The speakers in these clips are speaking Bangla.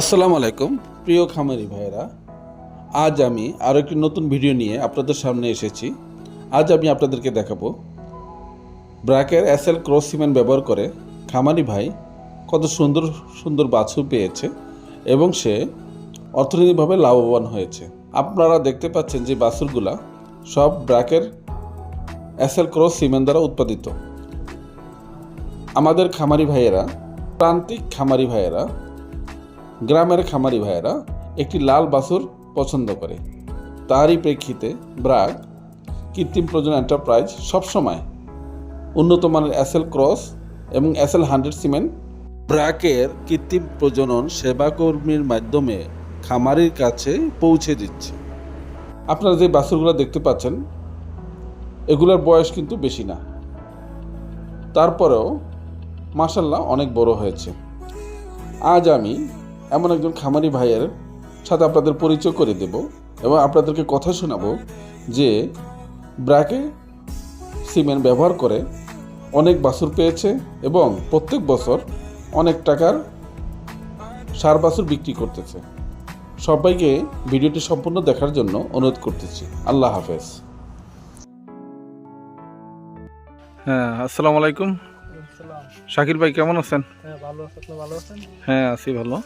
আসসালামু আলাইকুম, প্রিয় খামারি ভাইয়েরা। আজ আমি আরও একটি নতুন ভিডিও নিয়ে আপনাদের সামনে এসেছি। আজ আমি আপনাদেরকে দেখাবো ব্র্যাকের এসএল ক্রস সিমেন্ট ব্যবহার করে খামারি ভাই কত সুন্দর সুন্দর বাছুর পেয়েছে এবং সে অর্থনৈতিকভাবে লাভবান হয়েছে। আপনারা দেখতে পাচ্ছেন যে বাছুরগুলা সব ব্র্যাকের এসএল ক্রস সিমেন্ট দ্বারা উৎপাদিত। আমাদের খামারি ভাইয়েরা, প্রান্তিক খামারি ভাইয়েরা গ্রামের খামারি ভাইয়েরা একটি লাল বাছুর পছন্দ করে। তারই প্রেক্ষিতে ব্রাক কৃত্রিম প্রজনন এন্টারপ্রাইজ সবসময় উন্নত মানের এসএল ক্রস এবং এসএল হান্ড্রেড সিমেন্ট। ব্রাকের কৃত্রিম প্রজনন সেবা কর্মীর মাধ্যমে খামারির কাছে পৌঁছে দিচ্ছে। আপনারা যে বাছুরগুলো দেখতে পাচ্ছেন, এগুলোর বয়স কিন্তু বেশি না। তারপরেও মাসাল্লাহ অনেক বড় হয়েছে। আজ আমি এমন একজন খামারি ভাইয়ের সাথে আপনাদের পরিচয় করে দেব এবং আপনাদেরকে কথা শোনাবো যে ব্র্যাকে সিমেন্ট ব্যবহার করে অনেক বাছুর পেয়েছে এবং প্রত্যেক বছর অনেক টাকার সার বাছুর বিক্রি করতেছে। সবাইকে ভিডিওটি সম্পূর্ণ দেখার জন্য অনুরোধ করতেছি। আল্লাহ হাফেজ। হ্যাঁ আসসালামু আলাইকুম। শাকিল ভাই কেমন আছেন? হ্যাঁ ভালো আছেন ভালো আছেন? হ্যাঁ আছি ভালো।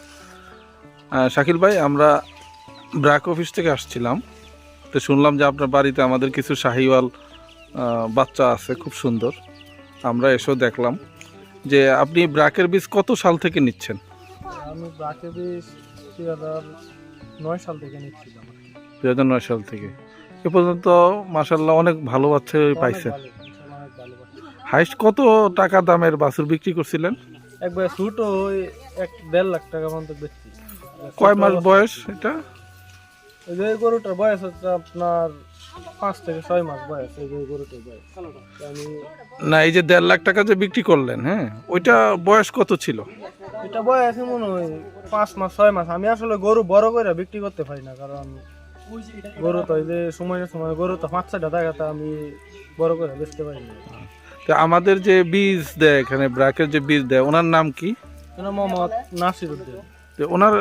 শাকিল ভাই আমরা ব্র্যাক অফিস থেকে আসছিলাম। তো শুনলাম যে আপনার বাড়িতে আমাদের কিছু শাহিওয়াল বাচ্চা আছে খুব সুন্দর। আমরা এসেও দেখলাম যে আপনি ব্র্যাকের বীজ কত সাল থেকে নিচ্ছেন? আমি ব্রাকে বিশ দুই হাজার নয় সাল থেকে নিচ্ছিলাম। দু হাজার নয় সাল থেকে। এ পর্যন্ত মাসাল্লাহ অনেক ভালো বাচ্চা পাইছেন। হাইস্ট কত টাকা দামের বাছুর বিক্রি করছিলেন? একবার ছোট ওই এক দেড় লাখ টাকা পর্যন্ত বেচছি। কয় মাস বয়স এটা? ওই যে গরুটার বয়স হচ্ছে আপনার পাঁচ থেকে ছয় মাস বয়স এই যে গরুটার বয়স। আমি না এই যে দেড় লাখ টাকা যে বিক্রি করলেন হ্যাঁ? ওইটা বয়স কত ছিল? এটা বয়স মনে হয় পাঁচ মাস ছয় মাস। আমি আসলে গরু বড় করে বিক্রি করতে পারি না কারণ গরু তো এই যে সময় সময় গরু তো পাঁচ ছয়টা দেখাতে আমি বড় করে বেচতে পারি না। তো আমাদের যে বীজ দেয় এখানে ব্র্যাকের যে বীজ দেয় ওনার নাম কি? মোহাম্মদ নাসির উদ্দিন। তো ওনার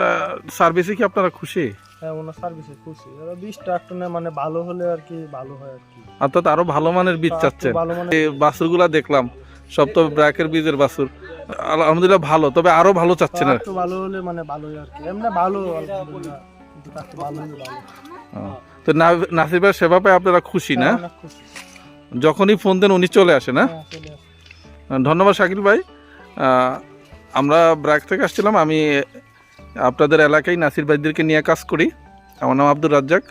সার্ভিসে কি আপনারা খুশি? হ্যাঁ ওনার সার্ভিসে খুশি। বীজটা একটু মানে ভালো হলে আর কি ভালো হয় আর কি। অর্থাৎ আরও ভালো মানের বীজ একটু চাচ্ছেন। ভালো এই বাছুরগুলা দেখলাম সব তো ব্র্যাকের বীজের বাছুর। আলহামদুলিল্লাহ ভালো তবে আরও ভালো চাচ্ছেন আর একটু ভালো হলে মানে ভালোই আর কি। এমনি ভালো আলহামদুলিল্লাহ। ভালো। ভালো তো না- নাসির সেবা পায় আপনারা খুশি না? হ্যাঁ, খুশি। যখনই ফোন দেন উনি চলে আসে না? হ্যাঁ। ধন্যবাদ শাকিল ভাই। আমরা ব্র্যাক থেকে আসছিলাম আমি আপনাদের এলাকায় নাসির ভাইদেরকে নিয়ে কাজ করি। আমার নাম আব্দুর রাজ্জাক।